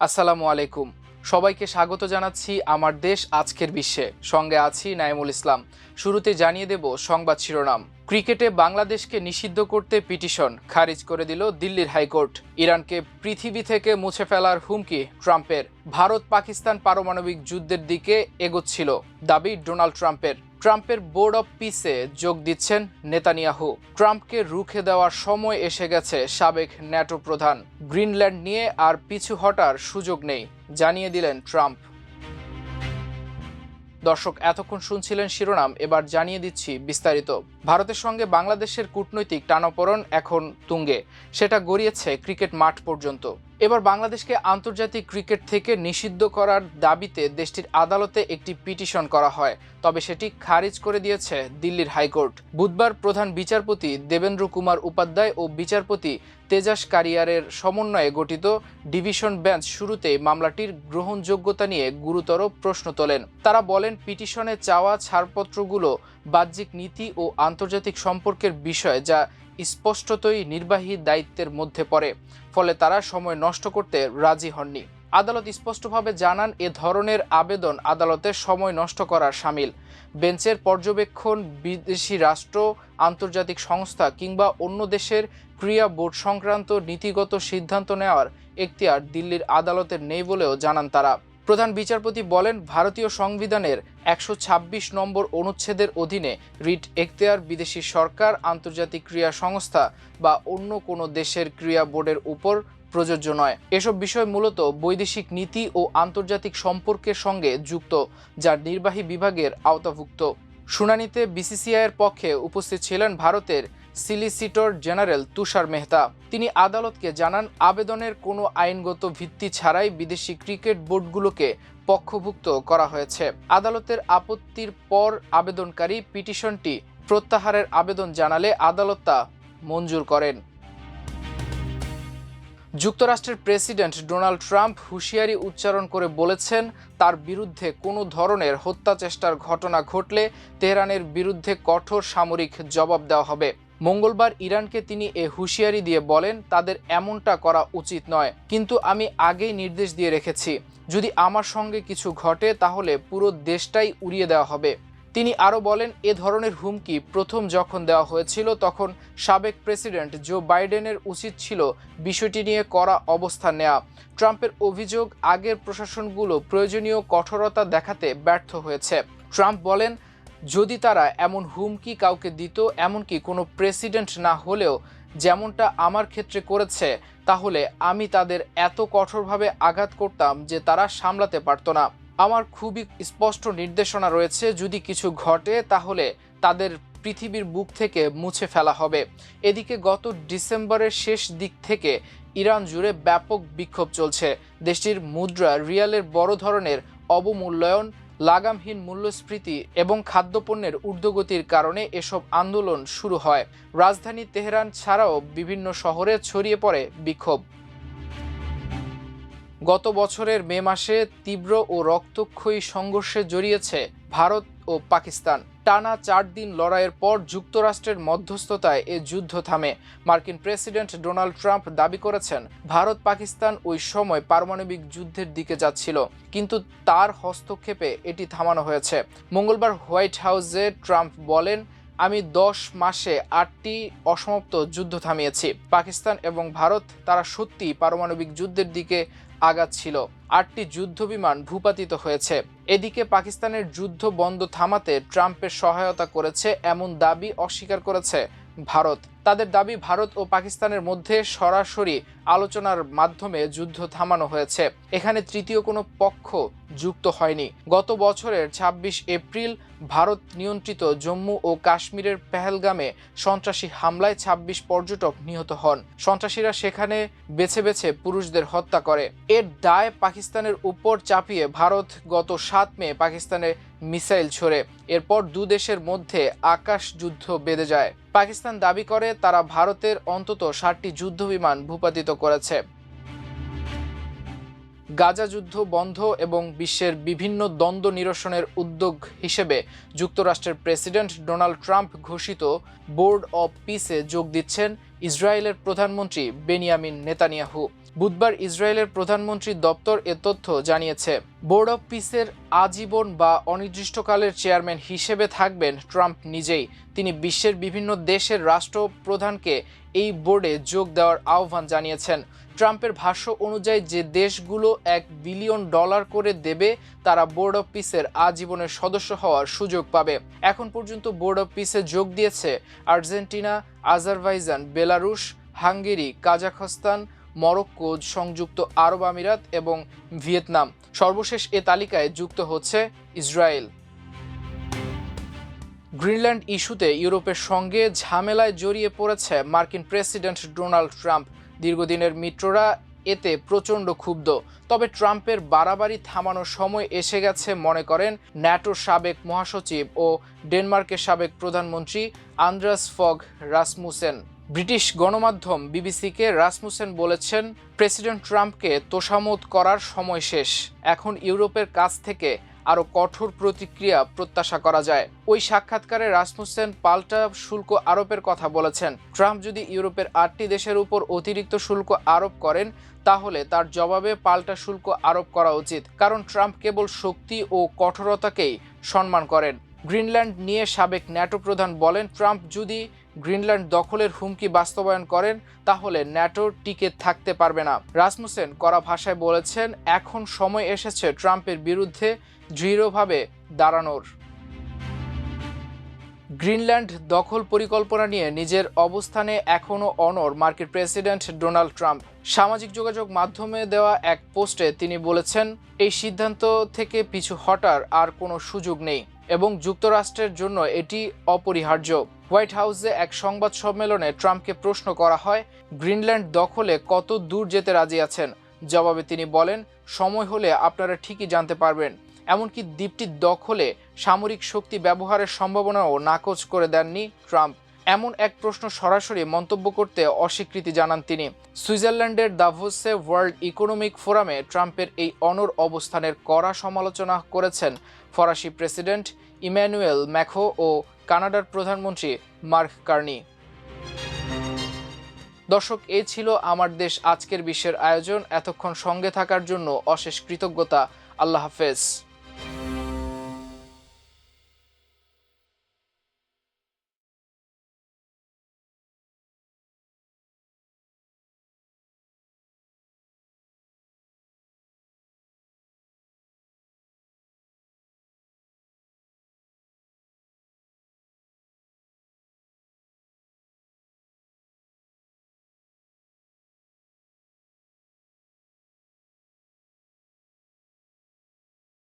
আসসালামু আলাইকুম। সবাইকে স্বাগত জানাচ্ছি আমার দেশ আজকের বিশ্বে। সঙ্গে আছি নাইমুল ইসলাম। শুরুতে জানিয়ে দেব সংবাদ শিরোনাম। ক্রিকেটে বাংলাদেশকে নিষিদ্ধ করতে পিটিশন, খারিজ করে দিল দিল্লির হাইকোর্ট। ইরানকে পৃথিবী থেকে মুছে ফেলার হুমকি ট্রাম্পের। ভারত পাকিস্তান পারমাণবিক যুদ্ধের দিকে এগোচ্ছিল। দাবি ডোনাল্ড ট্রাম্পের। ট্রাম্পের বোর্ড অব পিসে যোগ দিচ্ছেন নেতানিয়াহু। ট্রাম্পকে রুখে দেওয়ার সময় এসে গেছে সাবেক ন্যাটো প্রধান। গ্রিনল্যান্ড নিয়ে আর পিছু হটার সুযোগ নেই, জানিয়ে দিলেন ট্রাম্প। দর্শক, এতক্ষণ শুনছিলেন শিরোনাম, এবার জানিয়ে দিচ্ছি বিস্তারিত। ভারতের সঙ্গে বাংলাদেশের কূটনৈতিক টানাপোড়ন এখন তুঙ্গে। সেটা গড়িয়েছে ক্রিকেট মাঠ পর্যন্ত। এবার বাংলাদেশকে আন্তর্জাতিক ক্রিকেট থেকে নিষিদ্ধ করার দাবিতে দেশটির আদালতে একটি পিটিশন করা হয়, তবে সেটি খারিজ করে দিয়েছে দিল্লির হাইকোর্ট। বুধবার প্রধান বিচারপতি দেবেন্দ্র কুমার উপাধ্যায় ও বিচারপতি তেজাস কারিয়ারের সমন্বয়ে গঠিত ডিভিশন বেঞ্চ শুরুতে মামলাটির গ্রহণযোগ্যতা নিয়ে গুরুতর প্রশ্ন তোলেন। তারা বলেন, পিটিশনে চাওয়া ছাড়পত্রগুলো বাহ্যিক নীতি ও আন্তর্জাতিক সম্পর্কের বিষয় যা স্পষ্টতই নির্বাহী দায়িত্বের মধ্যে পড়ে, ফলে তারা সময় নষ্ট করতে রাজি হননি। আদালত স্পষ্টভাবে জানান, এ ধরনের আবেদন আদালতের সময় নষ্ট করার সামিল। বেঞ্চের পর্যবেক্ষণ, বিদেশি রাষ্ট্র, আন্তর্জাতিক সংস্থা কিংবা অন্য দেশের ক্রিয়া বোর্ড সংক্রান্ত নীতিগত সিদ্ধান্ত নেওয়ার এখতিয়ার দিল্লির আদালতের নেই বলেও জানান তারা। প্রধান বিচারপতি বলেন, ভারতীয় সংবিধানের একশো ছাব্বিশ নম্বর অনুচ্ছেদের অধীনে রিট এখতিয়ার বিদেশি সরকার, আন্তর্জাতিক ক্রিয়া সংস্থা বা অন্য কোনো দেশের ক্রিয়া বোর্ডের উপর প্রযোজ্য নয়। এসব বিষয় মূলত বৈদেশিক নীতি ও আন্তর্জাতিক সম্পর্কের সঙ্গে যুক্ত যা নির্বাহী বিভাগের আওতাভুক্ত। শুনানিতে বিসিসিআইয়ের পক্ষে উপস্থিত ছিলেন ভারতের সিলিসিটর জেনারেল তুষার মেহতা। তিনি আদালতকে জানান, আবেদনের কোনো আইনগত ভিত্তি ছাড়াই বিদেশি ক্রিকেট বোর্ডগুলোকে পক্ষভুক্ত করা হয়েছে। আদালতের আপত্তির পর আবেদনকারী পিটিশনটি প্রত্যাহারের আবেদন জানালে আদালত তা মঞ্জুর করেন। যুক্তরাষ্ট্রের প্রেসিডেন্ট ডোনাল্ড ট্রাম্প হুঁশিয়ারি উচ্চারণ করে বলেছেন, তার বিরুদ্ধে কোনো ধরনের হত্যা চেষ্টার ঘটনা ঘটলে তেহরানের বিরুদ্ধে কঠোর সামরিক জবাব দেওয়া হবে। মঙ্গলবার ইরানকে তিনি এ হুঁশিয়ারি দিয়ে বলেন, তাদের এমনটা করা উচিত নয়। কিন্তু আমি আগেই নির্দেশ দিয়ে রেখেছি। যদি আমার সঙ্গে কিছু ঘটে, তাহলে পুরো দেশটাই উড়িয়ে দেওয়া হবে। তিনি আরও বলেন, এ ধরনের হুমকি প্রথম যখন দেওয়া হয়েছিল, তখন সাবেক প্রেসিডেন্ট জো বাইডেনের উচিত ছিল বিষয়টি নিয়ে করা অবস্থান নেওয়া। ট্রাম্পের অভিযোগ আগের প্রশাসনগুলো প্রয়োজনীয় কঠোরতা দেখাতে ব্যর্থ হয়েছে। ট্রাম্প বলেন যদি তারা এমন হুমকি কাউকে দিত, এমনকি কোনো প্রেসিডেন্ট না হলেও যেমনটা আমার ক্ষেত্রে করেছে, তাহলে আমি তাদের এত কঠোরভাবে আঘাত করতাম যে তারা সামলাতে পারতো না। আমার খুবই স্পষ্ট নির্দেশনা রয়েছে, যদি কিছু ঘটে তাহলে তাদের পৃথিবীর বুক থেকে মুছে ফেলা হবে। এদিকে গত ডিসেম্বরের শেষ দিক থেকে ইরান জুড়ে ব্যাপক বিক্ষোভ চলছে। দেশটির মুদ্রা রিয়ালের বড় ধরনের অবমূল্যায়ন লাগামহীন মূল্যস্ফীতি এবং খাদ্যপণ্যের ঊর্ধ্বগতির কারণে এসব আন্দোলন শুরু হয়। রাজধানী তেহরান ছাড়াও বিভিন্ন শহরে ছড়িয়ে পড়ে বিক্ষোভ। গত বছরের মে মাসে তীব্র ও রক্তক্ষয়ী সংঘর্ষে জড়িয়েছে ভারত ও পাকিস্তান। টানা চার দিন লড়াইয়ের পর যুক্তরাষ্ট্রের মধ্যস্থতায় এ যুদ্ধ থামে। মার্কিন প্রেসিডেন্ট ডোনাল্ড ট্রাম্প দাবি করেছেন, ভারত পাকিস্তান ওই সময় পারমাণবিক যুদ্ধের দিকে যাচ্ছিল, কিন্তু তার হস্তক্ষেপে এটি থামানো হয়েছে। মঙ্গলবার হোয়াইট হাউসে ট্রাম্প বলেন, আমি দশ মাসে আটটি অসমাপ্ত যুদ্ধ থামিয়েছি। পাকিস্তান এবং ভারত, তারা সত্যি পারমাণবিক যুদ্ধের দিকে আগাচ্ছিল আটটি যুদ্ধ বিমান ভূপাতিত হয়েছে। এদিকে পাকিস্তানের যুদ্ধ বন্ধ থামাতে ট্রাম্পের সহায়তা করেছে এমন দাবি অস্বীকার করেছে ভারত। তাদের দাবি ভারত ও পাকিস্তানের মধ্যে সরাসরি আলোচনার মাধ্যমে যুদ্ধ থামানো হয়েছে। এখানে তৃতীয় কোনো পক্ষ যুক্ত হয়নি। গত বছরের ২৬ এপ্রিল ভারত নিয়ন্ত্রিত জম্মু ও কাশ্মীরের পেহেলগামে সন্ত্রাসী হামলায় ২৬ পর্যটক নিহত হন। সন্ত্রাসীরা সেখানে বেছে বেছে পুরুষদের হত্যা করে। এর দায় পাকিস্তানের উপর চাপিয়ে ভারত গত সাত মে পাকিস্তানে মিসাইল ছোড়ে। এরপর দু দেশের মধ্যে আকাশ যুদ্ধ বেঁধে যায়। পাকিস্তান দাবি করে তারা ভারতের অন্তত ষাটটি যুদ্ধ বিমান ভূপাতিত করেছে। গাজা যুদ্ধ বন্ধ এবং বিশ্বের বিভিন্ন দ্বন্দ্ব নিরসনের উদ্যোগ হিসেবে যুক্তরাষ্ট্রের প্রেসিডেন্ট ডোনাল্ড ট্রাম্প ঘোষিত বোর্ড অব পিসে যোগ দিচ্ছেন ইসরায়েলের প্রধানমন্ত্রী বেনিয়ামিন নেতানিয়াহু। বুধবার ইসরায়েলের প্রধানমন্ত্রীর দপ্তর এ তথ্য জানিয়েছে। বোর্ড অব পিসের আজীবন বা অনির্দিষ্টকালের চেয়ারম্যান হিসেবে থাকবেন ট্রাম্প নিজেই। তিনি বিশ্বের বিভিন্ন দেশের রাষ্ট্রপ্রধানকে এই বোর্ডে যোগ দেওয়ার আহ্বান জানিয়েছেন। ট্রাম্পের ভাষ্য অনুযায়ী যে দেশগুলো এক বিলিয়ন ডলার করে দেবে, তারা বোর্ড অফ পিসের আজীবনের সদস্য হওয়ার সুযোগ পাবে। এখন পর্যন্ত বোর্ড অফ পিসে যোগ দিয়েছে Argentina, Azerbaijan, Belarus, Hungary, Kazakhstan Morocco, সংযুক্ত আরব আমিরাত এবং ভিয়েতনাম। সর্বশেষ এ তালিকায় যুক্ত হচ্ছে ইসরায়েল। গ্রিনল্যান্ড ইস্যুতে ইউরোপের সঙ্গে ঝামেলায় জড়িয়ে পড়েছে মার্কিন প্রেসিডেন্ট ডোনাল্ড ট্রাম্প। দীর্ঘদিনের মিত্ররা এতে প্রচণ্ড ক্ষুব্ধ। তবে ট্রাম্পের বাড়াবাড়ি থামানোর সময় এসে গেছে, মনে করেন, ন্যাটোর সাবেক মহাসচিব ও ডেনমার্কের সাবেক প্রধানমন্ত্রী আন্দ্রাস ফগ রাসমুসেন। ব্রিটিশ গণমাধ্যম বিবিসিকে রাসমুসেন বলেছেন, প্রেসিডেন্ট ট্রাম্পকে তোষামত করার সময় শেষ। এখন ইউরোপের কাছ থেকে আরও কঠোর প্রতিক্রিয়া প্রত্যাশা করা যায়। ওই সাক্ষাৎকারে রাসমুসেন পাল্টা শুল্ক আরোপের কথা বলেছেন। ট্রাম্প যদি ইউরোপের আটটি দেশের উপর অতিরিক্ত শুল্ক আরোপ করেন, তাহলে তার জবাবে পাল্টা শুল্ক আরোপ করা উচিত, কারণ ট্রাম্প কেবল শক্তি ও কঠোরতাকেই সম্মান করেন। গ্রিনল্যান্ড নিয়ে সাবেক ন্যাটো প্রধান বলেন, ট্রাম্প যদি গ্রিনল্যান্ড দখলের হুমকি বাস্তবায়ন করেন, তাহলে ন্যাটো টিকে থাকতে পারবে না। রাসমুসেন কড়া ভাষায় বলেছেন, এখন সময় এসেছে ট্রাম্পের বিরুদ্ধে দৃঢ়ভাবে দাঁড়ানোর। গ্রিনল্যান্ড দখল পরিকল্পনা নিয়ে নিজের অবস্থানে এখনও অনর মার্কিন প্রেসিডেন্ট ডোনাল্ড ট্রাম্প। সামাজিক যোগাযোগ মাধ্যমে দেওয়া এক পোস্টে তিনি বলেছেন, এই সিদ্ধান্ত থেকে পিছু হটার আর কোনো সুযোগ নেই। এবং যুক্তরাষ্ট্রের জন্য এটি অপরিহার্য। হোয়াইট হাউসে এক সংবাদ সম্মেলনে ট্রাম্পকে প্রশ্ন করা হয়, গ্রিনল্যান্ড দখলে কত দূর যেতে রাজি আছেন? জবাবে তিনি বলেন, সময় হলে আপনারা ঠিকই জানতে পারবেন। এমনকি দ্বীপটির দখলে সামরিক শক্তি ব্যবহারের সম্ভাবনাও নাকচ করে দেননি ট্রাম্প। এমন এক প্রশ্ন সরাসরি মন্তব্য করতে অস্বীকৃতি জানান তিনি। সুইজারল্যান্ডের দাভোসে ওয়ার্ল্ড ইকোনমিক ফোরামে ট্রাম্পের এই অনর অবস্থানের কড়া সমালোচনা করেছেন ফরাসি প্রেসিডেন্ট ইম্যানুয়েল ম্যাখো ও কানাডার প্রধানমন্ত্রী মার্ক কার্নি। দর্শক, এ ছিল আমার দেশ আজকের বিশ্বের আয়োজন। এতক্ষণ সঙ্গে থাকার জন্য অশেষ কৃতজ্ঞতা। আল্লাহ হাফেজ।